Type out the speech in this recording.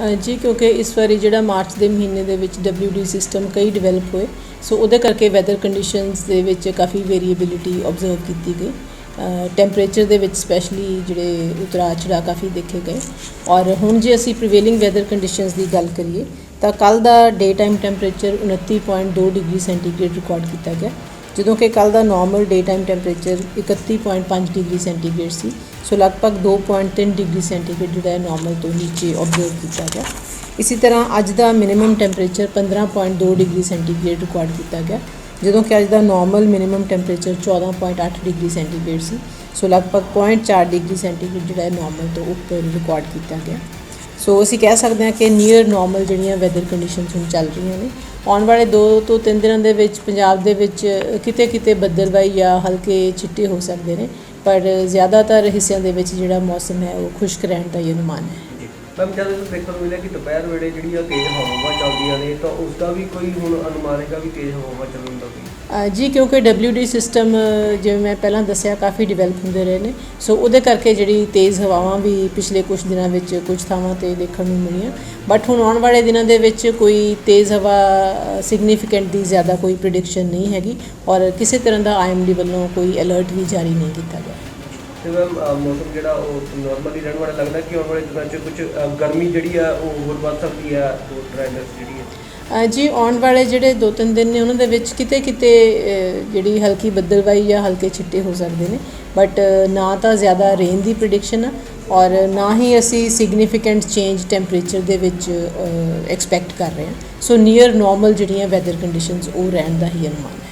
ਅ, ਜੀ ਕਿਉਂਕਿ ਇਸ ਵਾਰੀ ਜਿਹੜਾ ਮਾਰਚ ਦੇ ਮਹੀਨੇ ਦੇ ਵਿੱਚ WD ਸਿਸਟਮ ਕਈ ਡਿਵੈਲਪ ਹੋਏ ਸੋ ਉਹਦੇ ਕਰਕੇ ਵੈਦਰ ਕੰਡੀਸ਼ਨਸ ਦੇ ਵਿੱਚ ਕਾਫੀ ਵੇਰੀਏਬਿਲਿਟੀ ਆਬਜ਼ਰਵ ਕੀਤੀ ਗਈ। ਟੈਂਪਰੇਚਰ ਦੇ ਵਿੱਚ ਸਪੈਸ਼ਲੀ ਜਿਹੜੇ ਉਤਰਾਅ ਚੜਾਅ ਕਾਫੀ ਦੇਖੇ ਗਏ। ਔਰ ਹੁਣ ਜੇ ਅਸੀਂ ਪ੍ਰੀਵੇਲਿੰਗ ਵੈਦਰ ਕੰਡੀਸ਼ਨਸ ਦੀ ਗੱਲ ਕਰੀਏ ਤਾਂ ਕੱਲ ਦਾ day time temperature 29.2 degree centigrade record ਕੀਤਾ ਗਿਆ। ਜਦੋਂ ਕਿ ਕੱਲ ਦਾ normal day time temperature 31.5 degree centigrade ਸੀ, ਸੋ ਲਗਭਗ 2.3 ਡਿਗਰੀ ਸੈਂਟੀਗ੍ਰੇਡ ਜਿਹੜਾ ਹੈ ਨਾਰਮਲ ਤੋਂ ਨੀਚੇ ਆਬਜ਼ਰਵ ਕੀਤਾ ਗਿਆ। ਇਸੇ ਤਰ੍ਹਾਂ ਅੱਜ ਦਾ minimum temperature 15.2 degree centigrade record ਕੀਤਾ ਗਿਆ, ਜਦੋਂ ਕਿ ਅੱਜ ਦਾ normal minimum temperature 14.8 degree centigrade ਸੀ, ਸੋ ਲਗਭਗ 0.4 ਡਿਗਰੀ ਸੈਂਟੀਗ੍ਰੇਡ ਜਿਹੜਾ ਹੈ ਨਾਰਮਲ ਤੋਂ ਉੱਪਰ ਰਿਕਾਰਡ ਕੀਤਾ ਗਿਆ। ਸੋ ਅਸੀਂ ਕਹਿ ਸਕਦੇ ਹਾਂ ਕਿ ਨੀਅਰ ਨਾਰਮਲ ਜਿਹੜੀਆਂ ਵੈਦਰ ਕੰਡੀਸ਼ਨਸ ਹੁਣ ਚੱਲ ਰਹੀਆਂ ਨੇ ਆਉਣ ਵਾਲੇ 2 ਤੋਂ 3 ਦਿਨਾਂ ਦੇ ਵਿੱਚ ਪੰਜਾਬ ਦੇ ਵਿੱਚ ਕਿਤੇ ਕਿਤੇ ਬੱਦਲਬਾਈ ਜਾਂ ਹਲਕੇ ਛਿੱਟੇ ਹੋ ਸਕਦੇ ਨੇ, ਪਰ ਜ਼ਿਆਦਾਤਰ ਹਿੱਸਿਆਂ ਦੇ ਵਿੱਚ ਜਿਹੜਾ ਮੌਸਮ ਹੈ ਉਹ ਖੁਸ਼ਕ ਰਹਿਣ ਦਾ ਹੀ ਅਨੁਮਾਨ ਹੈ। ਮੈਮ ਜਦ ਇਹ ਦੇਖਣ ਨੂੰ ਮਿਲਿਆ ਕਿ ਦੁਪਹਿਰ ਵੇਲੇ ਜਿਹੜੀ ਤੇਜ਼ ਹਵਾਵਾਂ ਚੱਲਦੀਆਂ ਨੇ, ਤਾਂ ਉਸ ਦਾ ਵੀ ਕੋਈ ਹੁਣ ਅਨੁਮਾਨ ਹੈਗਾ ਵੀ ਤੇਜ਼ ਹਵਾਵਾਂ ਚੱਲਣ ਦਾ ਵੀ ਜੀ, ਕਿਉਂਕਿ WD ਸਿਸਟਮ ਜਿਵੇਂ ਮੈਂ ਪਹਿਲਾਂ ਦੱਸਿਆ, ਕਾਫੀ ਡਿਵੈਲਪ ਹੁੰਦੇ ਰਹੇ ਨੇ। ਸੋ ਉਹਦੇ ਕਰਕੇ ਜਿਹੜੀ ਤੇਜ਼ ਹਵਾਵਾਂ ਵੀ ਪਿਛਲੇ ਕੁਝ ਦਿਨਾਂ ਵਿੱਚ ਕੁਝ ਥਾਵਾਂ ਤੇ ਦੇਖਣ ਨੂੰ ਮਿਲੀਆਂ। ਬਟ ਹੁਣ ਆਉਣ ਵਾਲੇ ਦਿਨਾਂ ਦੇ ਵਿੱਚ ਕੋਈ ਤੇਜ਼ ਹਵਾ ਸਿਗਨੀਫੀਕੈਂਟ ਦੀ ਜ਼ਿਆਦਾ ਕੋਈ ਪ੍ਰੀਡਿਕਸ਼ਨ ਨਹੀਂ ਹੈਗੀ। ਔਰ ਕਿਸੇ ਤਰ੍ਹਾਂ ਦਾ ਆਈਐਮਡੀ ਵੱਲੋਂ ਕੋਈ ਅਲਰਟ ਵੀ ਜਾਰੀ ਨਹੀਂ ਕੀਤਾ ਗਿਆ। ਤੇ ਮੈਮ ਮੌਸਮ ਜਿਹੜਾ ਉਹ ਨਾਰਮਲੀ ਰਹਿਣ ਵਾਲਾ ਲੱਗਦਾ, ਕਿ ਆਉਣ ਵਾਲੇ ਦਿਨਾਂ 'ਚ ਕੁਝ ਗਰਮੀ ਜਿਹੜੀ ਆ, ਉਹ ਹੋਰ ਵੱਧ ਸਕਦੀ ਆ ਉਹ ਟ੍ਰੈਂਡਸ ਜਿਹੜੀ ਹੈ ਜੀ, ਆਉਣ ਵਾਲੇ ਜਿਹੜੇ ਦੋ ਤਿੰਨ ਦਿਨ ਨੇ, ਉਹਨਾਂ ਦੇ ਵਿੱਚ ਕਿਤੇ ਕਿਤੇ ਜਿਹੜੀ ਹਲਕੀ ਬੱਦਲਬਾਈ ਜਾਂ ਹਲਕੇ ਛਿੱਟੇ ਹੋ ਸਕਦੇ ਨੇ। ਬਟ ਨਾ ਤਾਂ ਜ਼ਿਆਦਾ ਰੇਨ ਦੀ ਪ੍ਰੀਡਿਕਸ਼ਨ ਆ, ਔਰ ਨਾ ਹੀ ਅਸੀਂ ਸਿਗਨੀਫੀਕੈਂਟ ਚੇਂਜ ਟੈਂਪਰੇਚਰ ਦੇ ਵਿੱਚ ਐਕਸਪੈਕਟ ਕਰ ਰਹੇ ਹਾਂ। ਸੋ ਨੀਅਰ ਨਾਰਮਲ ਜਿਹੜੀਆਂ ਵੈਦਰ ਕੰਡੀਸ਼ਨਸ ਉਹ ਰਹਿਣ ਦਾ ਹੀ ਅਨੁਮਾਨ ਹੈ।